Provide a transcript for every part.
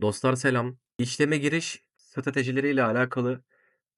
Dostlar selam. İşleme giriş stratejileriyle alakalı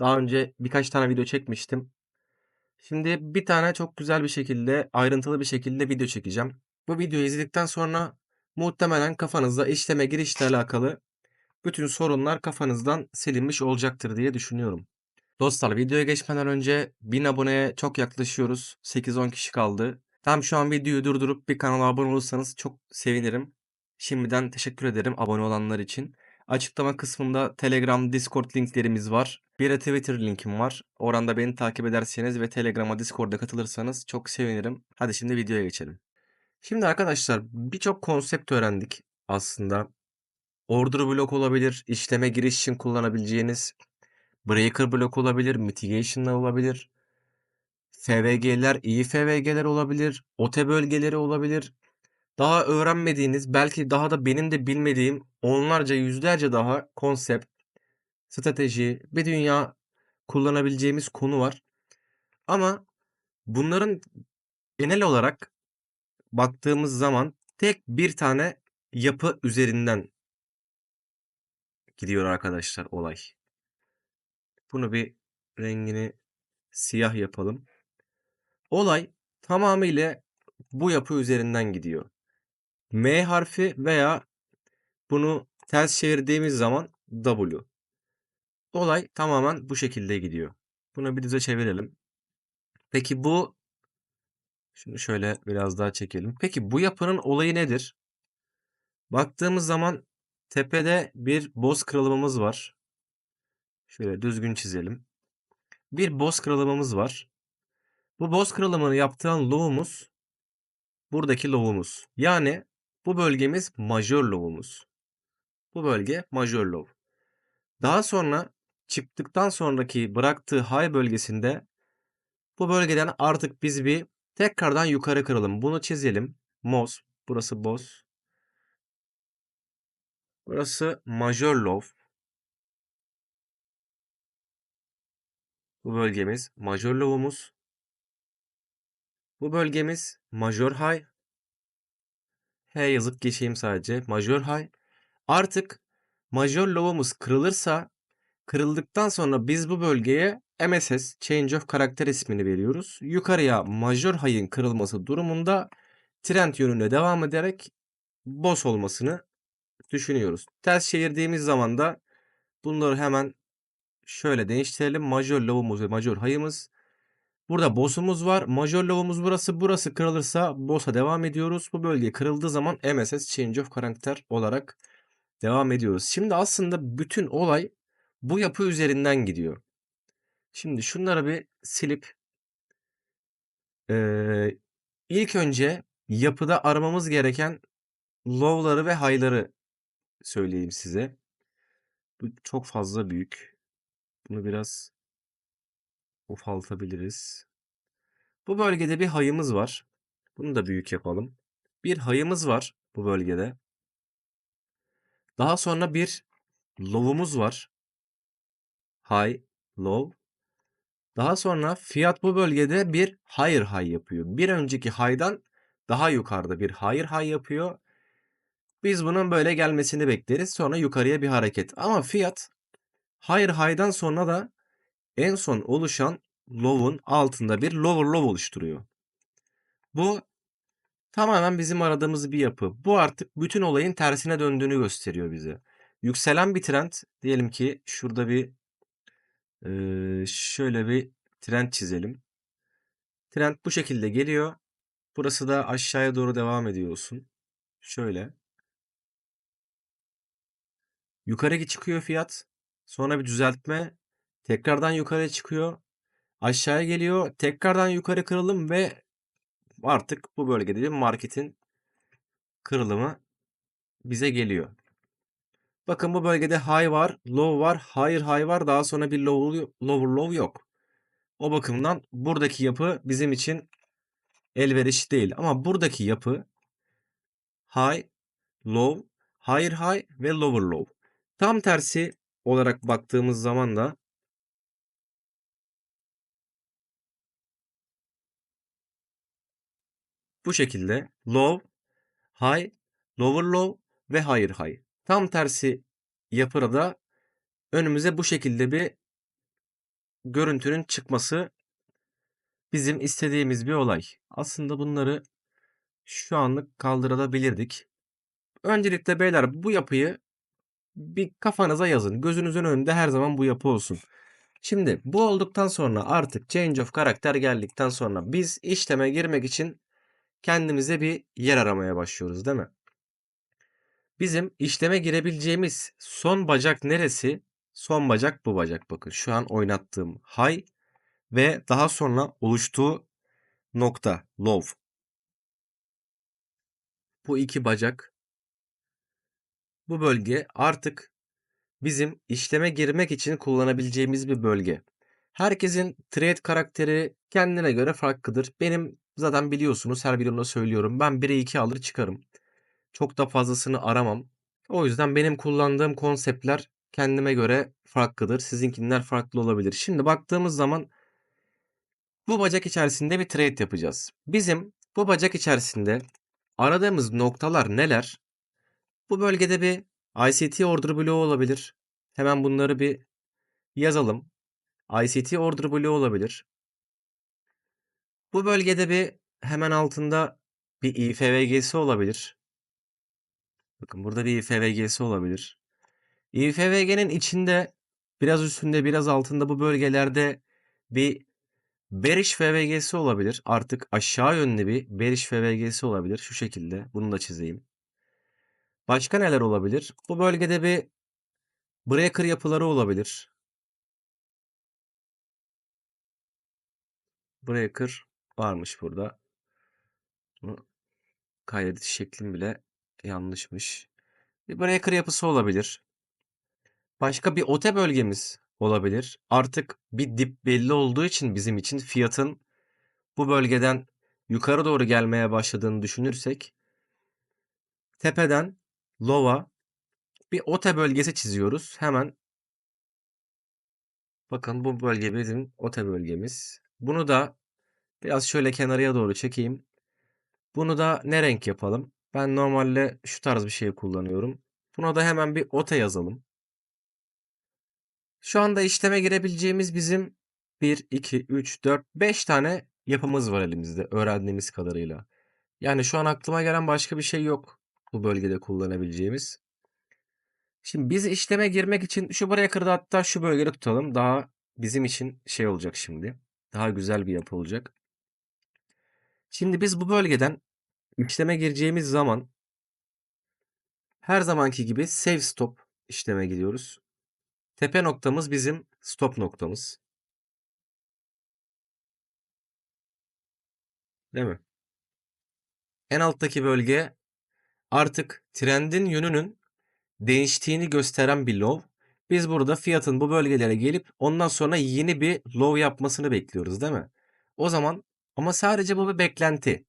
daha önce birkaç tane video çekmiştim. Şimdi bir tane çok güzel bir şekilde, ayrıntılı bir şekilde video çekeceğim. Bu videoyu izledikten sonra muhtemelen kafanızda işleme girişle alakalı bütün sorunlar kafanızdan silinmiş olacaktır diye düşünüyorum. Dostlar videoya geçmeden önce 1000 aboneye çok yaklaşıyoruz. 8-10 kişi kaldı. Tam şu an videoyu durdurup bir kanala abone olursanız çok sevinirim. Şimdiden teşekkür ederim abone olanlar için. Açıklama kısmında Telegram, Discord linklerimiz var. Bir de Twitter linkim var. Oranda beni takip ederseniz ve Telegram'a, Discord'a katılırsanız çok sevinirim. Hadi şimdi videoya geçelim. Şimdi arkadaşlar birçok konsept öğrendik aslında. Order blok olabilir, işleme giriş için kullanabileceğiniz breaker blok olabilir, mitigation'lar olabilir. FVG'ler, iyi FVG'ler olabilir, OT bölgeleri olabilir. Daha öğrenmediğiniz, belki daha da benim de bilmediğim onlarca, yüzlerce daha konsept, strateji, bir dünya kullanabileceğimiz konu var. Ama bunların genel olarak baktığımız zaman tek bir tane yapı üzerinden gidiyor arkadaşlar olay. Bunu bir rengini siyah yapalım. Olay tamamıyla bu yapı üzerinden gidiyor. M harfi veya bunu ters çevirdiğimiz zaman W. Olay tamamen bu şekilde gidiyor. Bunu bir düze çevirelim. Peki bu şunu şöyle biraz daha çekelim. Peki bu yapının olayı nedir? Baktığımız zaman tepede bir boz kırılımımız var. Şöyle düzgün çizelim. Bir boz kırılımımız var. Bu boz kırılımını yaptıran low'umuz buradaki low'umuz. Yani bu bölgemiz majör low'umuz. Bu bölge majör low. Daha sonra çıktıktan sonraki bıraktığı high bölgesinde bu bölgeden artık biz bir tekrardan yukarı kıralım. Bunu çizelim. Moz. Burası boz. Burası majör low. Bu bölgemiz majör low'umuz. Bu bölgemiz majör high. He yazıp geçeyim sadece. Majör high. Artık majör low'umuz kırılırsa kırıldıktan sonra biz bu bölgeye MSS Change of Karakter ismini veriyoruz. Yukarıya majör high'in kırılması durumunda trend yönüne devam ederek boss olmasını düşünüyoruz. Ters çevirdiğimiz zaman da bunları hemen şöyle değiştirelim. Majör low'umuz ve majör high'ımız. Burada boss'umuz var. Majör low'umuz burası. Burası kırılırsa boss'a devam ediyoruz. Bu bölge kırıldığı zaman MSS Change of Karakter olarak devam ediyoruz. Şimdi aslında bütün olay bu yapı üzerinden gidiyor. Şimdi şunları bir silip eee, ilk önce yapıda aramamız gereken low'ları ve high'ları söyleyeyim size. Bu çok fazla büyük. Bunu biraz ufaltabiliriz. Bu bölgede bir hayımız var. Bunu da büyük yapalım. Bir hayımız var bu bölgede. Daha sonra bir low'umuz var. High, low. Daha sonra fiyat bu bölgede bir higher high yapıyor. Bir önceki high'dan daha yukarıda bir higher high yapıyor. Biz bunun böyle gelmesini bekleriz. Sonra yukarıya bir hareket. Ama fiyat higher high'dan sonra da en son oluşan low'un altında bir lower low oluşturuyor. Bu tamamen bizim aradığımız bir yapı. Bu artık bütün olayın tersine döndüğünü gösteriyor bize. Yükselen bir trend diyelim ki şurada bir şöyle bir trend çizelim. Trend bu şekilde geliyor. Burası da aşağıya doğru devam ediyor olsun. Şöyle. Yukarı çıkıyor fiyat. Sonra bir düzeltme. Tekrardan yukarı çıkıyor. Aşağıya geliyor. Tekrardan yukarı kırılım ve artık bu bölgede bir marketin kırılımı bize geliyor. Bakın bu bölgede high var, low var, higher high var. Daha sonra bir low, lower low yok. O bakımdan buradaki yapı bizim için elverişli değil. Ama buradaki yapı high, low, higher high ve lower low. Tam tersi olarak baktığımız zaman da bu şekilde low, high, lower low ve higher high. Tam tersi yapıda da önümüze bu şekilde bir görüntünün çıkması bizim istediğimiz bir olay. Aslında bunları şu anlık kaldırabilirdik. Öncelikle beyler bu yapıyı bir kafanıza yazın. Gözünüzün önünde her zaman bu yapı olsun. Şimdi bu olduktan sonra artık change of karakter geldikten sonra biz işleme girmek için kendimize bir yer aramaya başlıyoruz değil mi? Bizim işleme girebileceğimiz son bacak neresi? Son bacak bu bacak bakın. Şu an oynattığım high ve daha sonra oluştuğu nokta low. Bu iki bacak bu bölge artık bizim işleme girmek için kullanabileceğimiz bir bölge. Herkesin trade karakteri kendine göre farklıdır. Benim zaten biliyorsunuz her videomda söylüyorum. Ben 1'e 2 alır çıkarım. Çok da fazlasını aramam. O yüzden benim kullandığım konseptler kendime göre farklıdır. Sizinkiler farklı olabilir. Şimdi baktığımız zaman bu bacak içerisinde bir trade yapacağız. Bizim bu bacak içerisinde aradığımız noktalar neler? Bu bölgede bir ICT order bloğu olabilir. Hemen bunları bir yazalım. ICT order bloğu olabilir. Bu bölgede bir hemen altında bir IFVG'si olabilir. Bakın burada bir IFVG'si olabilir. IFVG'nin içinde biraz üstünde biraz altında bu bölgelerde bir Bearish FVG'si olabilir. Artık aşağı yönlü bir Bearish FVG'si olabilir. Şu şekilde. Bunu da çizeyim. Başka neler olabilir? Bu bölgede bir breaker yapıları olabilir. Breaker varmış burada. Kaydediş şeklim bile yanlışmış. Bir breaker yapısı olabilir. Başka bir OTE bölgemiz olabilir. Artık bir dip belli olduğu için bizim için fiyatın bu bölgeden yukarı doğru gelmeye başladığını düşünürsek tepeden low'a bir OTE bölgesi çiziyoruz. Hemen bakın bu bölge bizim OTE bölgemiz. Bunu da biraz şöyle kenarıya doğru çekeyim. Bunu da ne renk yapalım? Ben normalde şu tarz bir şey kullanıyorum. Buna da hemen bir OTE yazalım. Şu anda işleme girebileceğimiz bizim 1, 2, 3, 4, 5 tane yapımız var elimizde öğrendiğimiz kadarıyla. Yani şu an aklıma gelen başka bir şey yok bu bölgede kullanabileceğimiz. Şimdi biz işleme girmek için şu buraya kırdı hatta şu bölgede tutalım. Daha bizim için şey olacak şimdi. Daha güzel bir yapı olacak. Şimdi biz bu bölgeden işleme gireceğimiz zaman her zamanki gibi save stop işleme gidiyoruz. Tepe noktamız bizim stop noktamız. Değil mi? En alttaki bölge artık trendin yönünün değiştiğini gösteren bir low. Biz burada fiyatın bu bölgelere gelip ondan sonra yeni bir low yapmasını bekliyoruz değil mi? O zaman ama sadece bu bir beklenti.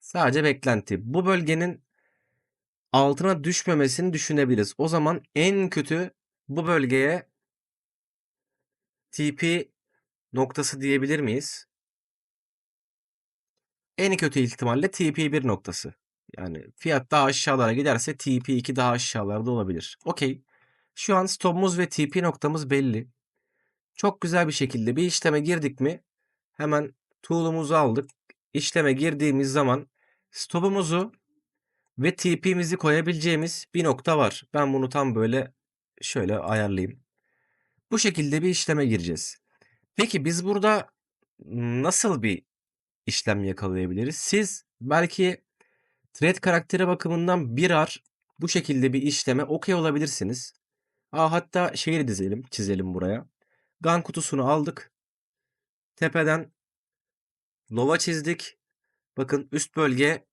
Sadece beklenti. Bu bölgenin altına düşmemesini düşünebiliriz. O zaman en kötü bu bölgeye TP noktası diyebilir miyiz? En kötü ihtimalle TP1 noktası. Yani fiyat daha aşağılara giderse TP2 daha aşağılarda olabilir. Okey. Şu an stopumuz ve TP noktamız belli. Çok güzel bir şekilde bir işleme girdik mi hemen tool'umuzu aldık. İşleme girdiğimiz zaman stopumuzu ve TP'mizi koyabileceğimiz bir nokta var. Ben bunu tam böyle şöyle ayarlayayım. Bu şekilde bir işleme gireceğiz. Peki biz burada nasıl bir işlem yakalayabiliriz? Siz belki Thread karakteri bakımından birer bu şekilde bir işleme okey olabilirsiniz. Aa, hatta şeyi dizelim, çizelim buraya. Gun kutusunu aldık. Tepeden lova çizdik. Bakın üst bölge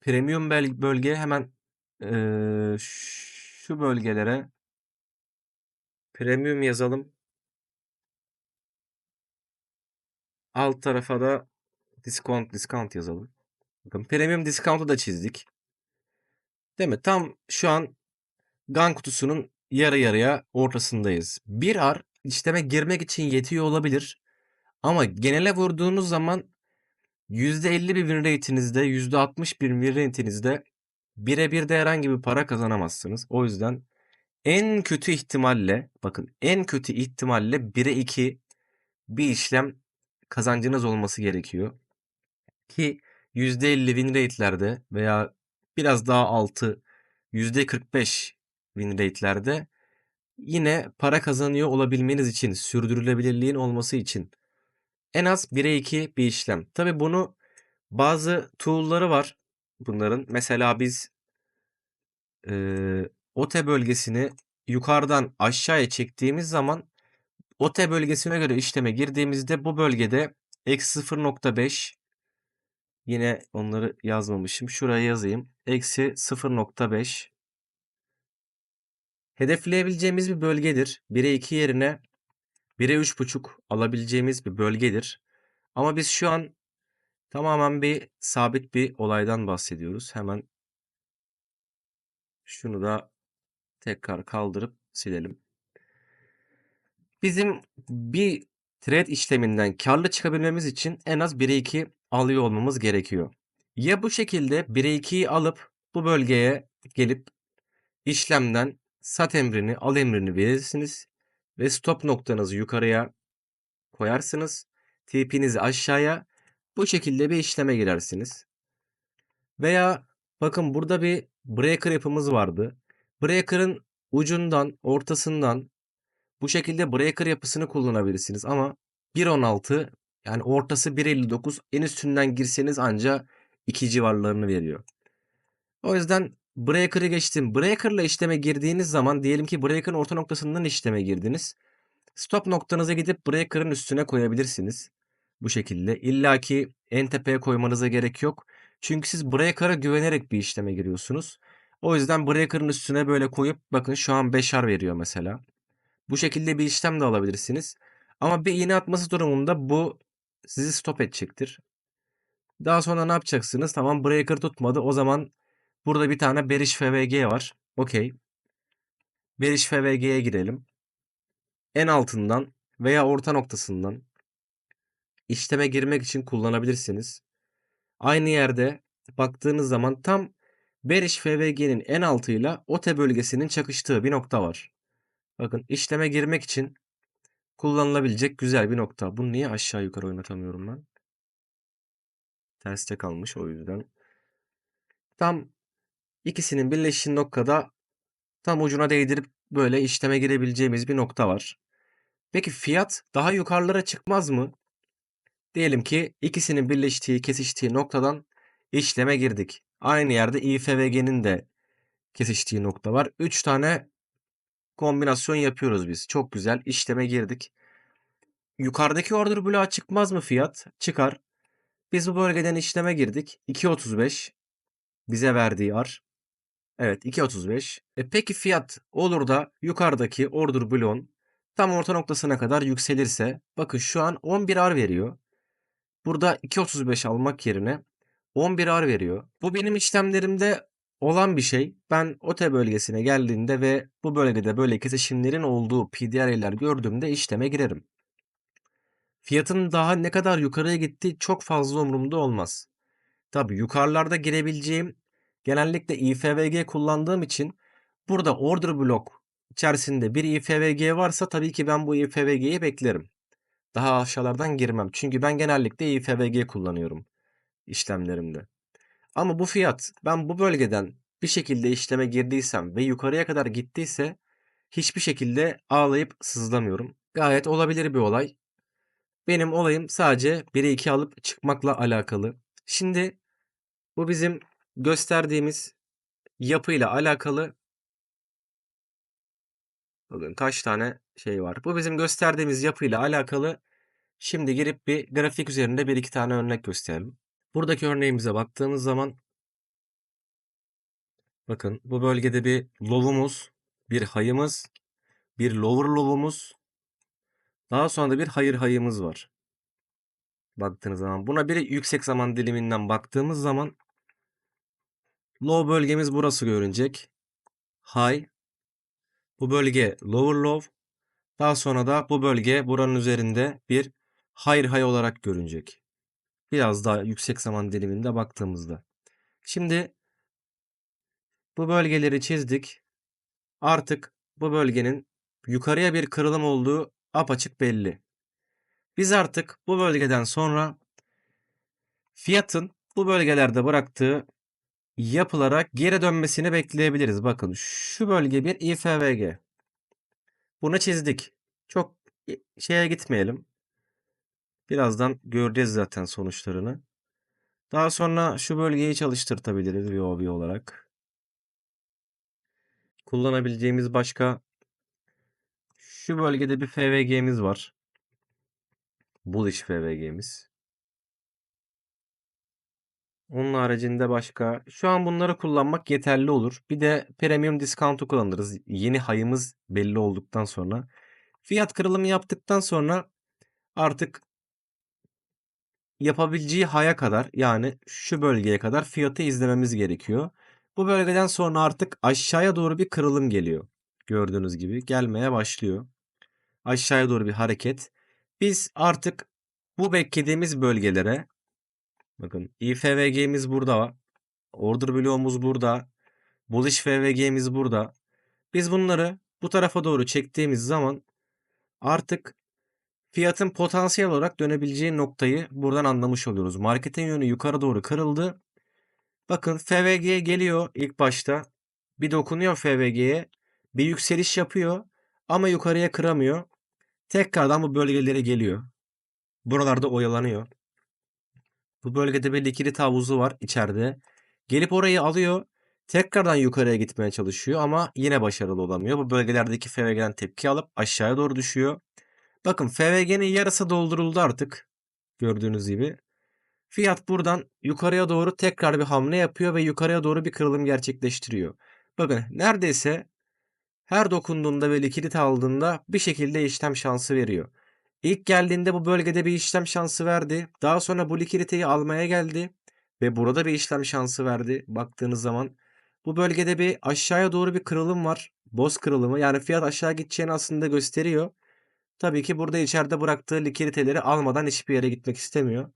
premium bölge hemen ee, şu bölgelere premium yazalım. Alt tarafa da discount discount yazalım. Bakın premium discount'u da çizdik. Değil mi? Tam şu an GAN kutusunun yarı yarıya ortasındayız. Bir ar işleme girmek için yetiyor olabilir. Ama genele vurduğunuz zaman %50 bir win rate'inizde, %60 bir win rate'inizde birebir de herhangi bir para kazanamazsınız. O yüzden en kötü ihtimalle bakın en kötü ihtimalle 1'e 2 bir işlem kazancınız olması gerekiyor. Ki %50 win rate'lerde veya biraz daha altı %45 win rate'lerde yine para kazanıyor olabilmeniz için, sürdürülebilirliğin olması için en az 1'e 2 bir işlem. Tabi bunu bazı tool'ları var bunların. Mesela biz eee OTE bölgesini yukarıdan aşağıya çektiğimiz zaman OTE bölgesine göre işleme girdiğimizde bu bölgede eksi 0.5 yine onları yazmamışım. Şuraya yazayım. Eksi 0.5 hedefleyebileceğimiz bir bölgedir. 1'e 2 yerine 1'e 3.5 alabileceğimiz bir bölgedir. Ama biz şu an tamamen bir sabit bir olaydan bahsediyoruz. Hemen şunu da tekrar kaldırıp silelim. Bizim bir trade işleminden karlı çıkabilmemiz için en az 1'e 2 alıyor olmamız gerekiyor. Ya bu şekilde 1'e 2'yi alıp bu bölgeye gelip işlemden sat emrini, al emrini verirsiniz ve stop noktanızı yukarıya koyarsınız. TP'nizi aşağıya bu şekilde bir işleme girersiniz. Veya bakın burada bir breaker yapımız vardı. Breaker'ın ucundan, ortasından bu şekilde breaker yapısını kullanabilirsiniz ama 1.16 yani ortası 1.59 en üstünden girseniz anca 2 civarlarını veriyor. O yüzden breaker'ı geçtim. Breaker'la işleme girdiğiniz zaman diyelim ki breaker'ın orta noktasından işleme girdiniz. Stop noktanıza gidip breaker'ın üstüne koyabilirsiniz. Bu şekilde. İlla ki en tepeye koymanıza gerek yok. Çünkü siz breaker'a güvenerek bir işleme giriyorsunuz. O yüzden breaker'ın üstüne böyle koyup bakın şu an 5'er veriyor mesela. Bu şekilde bir işlem de alabilirsiniz. Ama bir iğne atması durumunda bu sizi stop edecektir. Daha sonra ne yapacaksınız? Tamam breaker tutmadı. O zaman burada bir tane Berish FVG var. Okey. Berish FVG'ye girelim. En altından veya orta noktasından işleme girmek için kullanabilirsiniz. Aynı yerde baktığınız zaman tam Berish FVG'nin en altıyla OTE bölgesinin çakıştığı bir nokta var. Bakın işleme girmek için kullanılabilecek güzel bir nokta. Bunu niye aşağı yukarı oynatamıyorum ben? Terste kalmış o yüzden. Tam ikisinin birleştiği noktada tam ucuna değdirip böyle işleme girebileceğimiz bir nokta var. Peki fiyat daha yukarılara çıkmaz mı? Diyelim ki ikisinin birleştiği, kesiştiği noktadan işleme girdik. Aynı yerde IFVG'nin de kesiştiği nokta var. 3 tane kombinasyon yapıyoruz biz. Çok güzel. İşleme girdik. Yukarıdaki order bloğa çıkmaz mı fiyat? Çıkar. Biz bu bölgeden işleme girdik. 2.35 bize verdiği ar. Evet 2.35. E peki fiyat olur da yukarıdaki order bloğun tam orta noktasına kadar yükselirse bakın şu an 11 ar veriyor. Burada 2.35 almak yerine 11 ar veriyor. Bu benim işlemlerimde olan bir şey. Ben OTE bölgesine geldiğinde ve bu bölgede böyle kesişimlerin olduğu PDR'ler gördüğümde işleme girerim. Fiyatın daha ne kadar yukarıya gittiği çok fazla umurumda olmaz. Tabi yukarılarda girebileceğim genellikle IFVG kullandığım için burada order block içerisinde bir IFVG varsa tabii ki ben bu IFVG'yi beklerim. Daha aşağılardan girmem. Çünkü ben genellikle IFVG kullanıyorum işlemlerimde. Ama bu fiyat ben bu bölgeden bir şekilde işleme girdiysem ve yukarıya kadar gittiyse hiçbir şekilde ağlayıp sızlamıyorum. Gayet olabilir bir olay. Benim olayım sadece 1'e 2 alıp çıkmakla alakalı. Şimdi bu bizim gösterdiğimiz yapıyla alakalı Bakın kaç tane şey var. Bu bizim gösterdiğimiz yapıyla alakalı. Şimdi girip bir grafik üzerinde bir iki tane örnek gösterelim. Buradaki örneğimize baktığımız zaman bakın bu bölgede bir low'umuz, bir hayımız, bir lower low'umuz, daha sonra da bir hayır hayımız var. Baktığınız zaman buna bir yüksek zaman diliminden baktığımız zaman low bölgemiz burası görünecek. High bu bölge lower low. Daha sonra da bu bölge buranın üzerinde bir higher high olarak görünecek. Biraz daha yüksek zaman diliminde baktığımızda. Şimdi bu bölgeleri çizdik. Artık bu bölgenin yukarıya bir kırılım olduğu apaçık belli. Biz artık bu bölgeden sonra fiyatın bu bölgelerde bıraktığı yapılara geri dönmesini bekleyebiliriz. Bakın şu bölge bir IFVG. Bunu çizdik. Çok şeye gitmeyelim. Birazdan göreceğiz zaten sonuçlarını. Daha sonra şu bölgeyi çalıştırtabiliriz VOB olarak. Kullanabileceğimiz başka şu bölgede bir FVG'miz var. Bullish FVG'miz. Onun haricinde başka şu an bunları kullanmak yeterli olur. Bir de premium discount'u kullanırız. Yeni hayımız belli olduktan sonra. Fiyat kırılımı yaptıktan sonra artık yapabileceği haya kadar yani şu bölgeye kadar fiyatı izlememiz gerekiyor. Bu bölgeden sonra artık aşağıya doğru bir kırılım geliyor. Gördüğünüz gibi gelmeye başlıyor. Aşağıya doğru bir hareket. Biz artık bu beklediğimiz bölgelere bakın IFVG'miz burada. Order bloğumuz burada. Bullish FVG'miz burada. Biz bunları bu tarafa doğru çektiğimiz zaman artık fiyatın potansiyel olarak dönebileceği noktayı buradan anlamış oluyoruz. Marketin yönü yukarı doğru kırıldı. Bakın FVG geliyor ilk başta. Bir dokunuyor FVG'ye. Bir yükseliş yapıyor ama yukarıya kıramıyor. Tekrardan bu bölgelere geliyor. Buralarda oyalanıyor. Bu bölgede bir likidite havuzu var içeride. Gelip orayı alıyor. Tekrardan yukarıya gitmeye çalışıyor ama yine başarılı olamıyor. Bu bölgelerdeki FVG'den tepki alıp aşağıya doğru düşüyor. Bakın FVG'nin yarısı dolduruldu artık. Gördüğünüz gibi. Fiyat buradan yukarıya doğru tekrar bir hamle yapıyor ve yukarıya doğru bir kırılım gerçekleştiriyor. Bakın neredeyse her dokunduğunda ve likidite aldığında bir şekilde işlem şansı veriyor. İlk geldiğinde bu bölgede bir işlem şansı verdi. Daha sonra bu likiditeyi almaya geldi ve burada bir işlem şansı verdi. Baktığınız zaman bu bölgede bir aşağıya doğru bir kırılım var. Boz kırılımı yani fiyat aşağı gideceğini aslında gösteriyor. Tabii ki burada içeride bıraktığı likiditeleri almadan hiçbir yere gitmek istemiyor.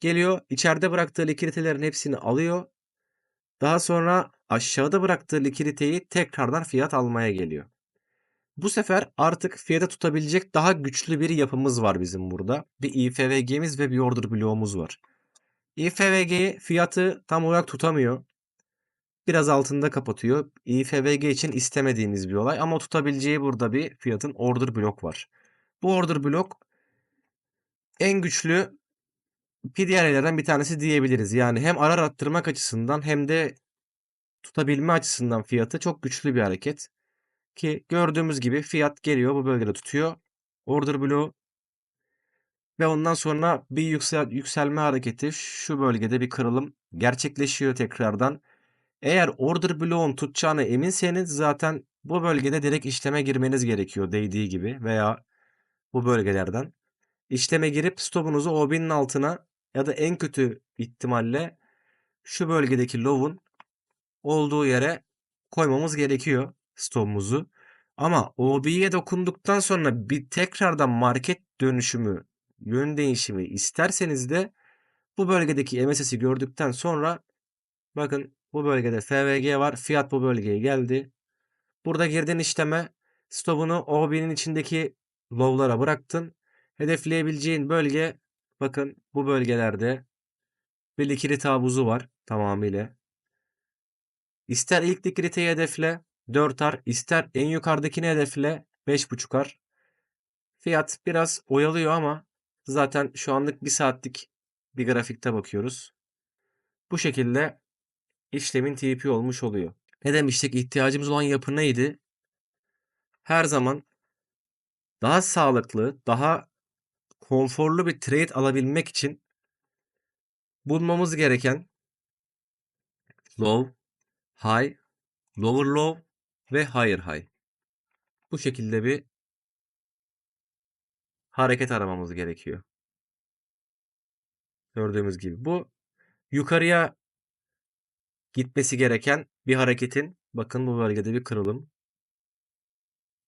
Geliyor içeride bıraktığı likiditelerin hepsini alıyor. Daha sonra aşağıda bıraktığı likiditeyi tekrardan fiyat almaya geliyor. Bu sefer artık fiyata tutabilecek daha güçlü bir yapımız var bizim burada. Bir IFVG'miz ve bir order bloğumuz var. IFVG fiyatı tam olarak tutamıyor. Biraz altında kapatıyor. IFVG için istemediğimiz bir olay ama tutabileceği burada bir fiyatın order blok var. Bu order blok en güçlü PDR'lerden bir tanesi diyebiliriz. Yani hem arar arttırmak açısından hem de tutabilme açısından fiyatı çok güçlü bir hareket. Ki gördüğümüz gibi fiyat geliyor bu bölgede tutuyor. Order bloğu ve ondan sonra bir yüksel, yükselme hareketi şu bölgede bir kırılım gerçekleşiyor tekrardan. Eğer order bloğun tutacağına eminseniz zaten bu bölgede direkt işleme girmeniz gerekiyor değdiği gibi veya bu bölgelerden. İşleme girip stopunuzu OB'nin altına ya da en kötü ihtimalle şu bölgedeki low'un olduğu yere koymamız gerekiyor stopumuzu. Ama OB'ye dokunduktan sonra bir tekrardan market dönüşümü, yön değişimi isterseniz de bu bölgedeki MSS'i gördükten sonra bakın bu bölgede FVG var. Fiyat bu bölgeye geldi. Burada girdiğin işleme stopunu OB'nin içindeki low'lara bıraktın. Hedefleyebileceğin bölge bakın bu bölgelerde bir likidite havuzu var tamamıyla. İster ilk likiditeyi hedefle 4R, ister en yukarıdakini hedefle 5.5R. Fiyat biraz oyalıyor ama zaten şu anlık bir saatlik bir grafikte bakıyoruz. Bu şekilde işlemin TP olmuş oluyor. Ne demiştik? İhtiyacımız olan yapı neydi? Her zaman daha sağlıklı, daha konforlu bir trade alabilmek için bulmamız gereken low, high, lower low ve higher high. Bu şekilde bir hareket aramamız gerekiyor. Gördüğümüz gibi bu yukarıya gitmesi gereken bir hareketin bakın bu bölgede bir kırılım.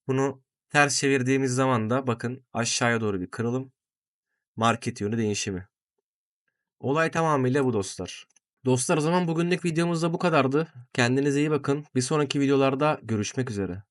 Bunu ters çevirdiğimiz zaman da bakın aşağıya doğru bir kırılım. Market yönü değişimi. Olay tamamıyla bu dostlar. Dostlar o zaman bugünlük videomuz da bu kadardı. Kendinize iyi bakın. Bir sonraki videolarda görüşmek üzere.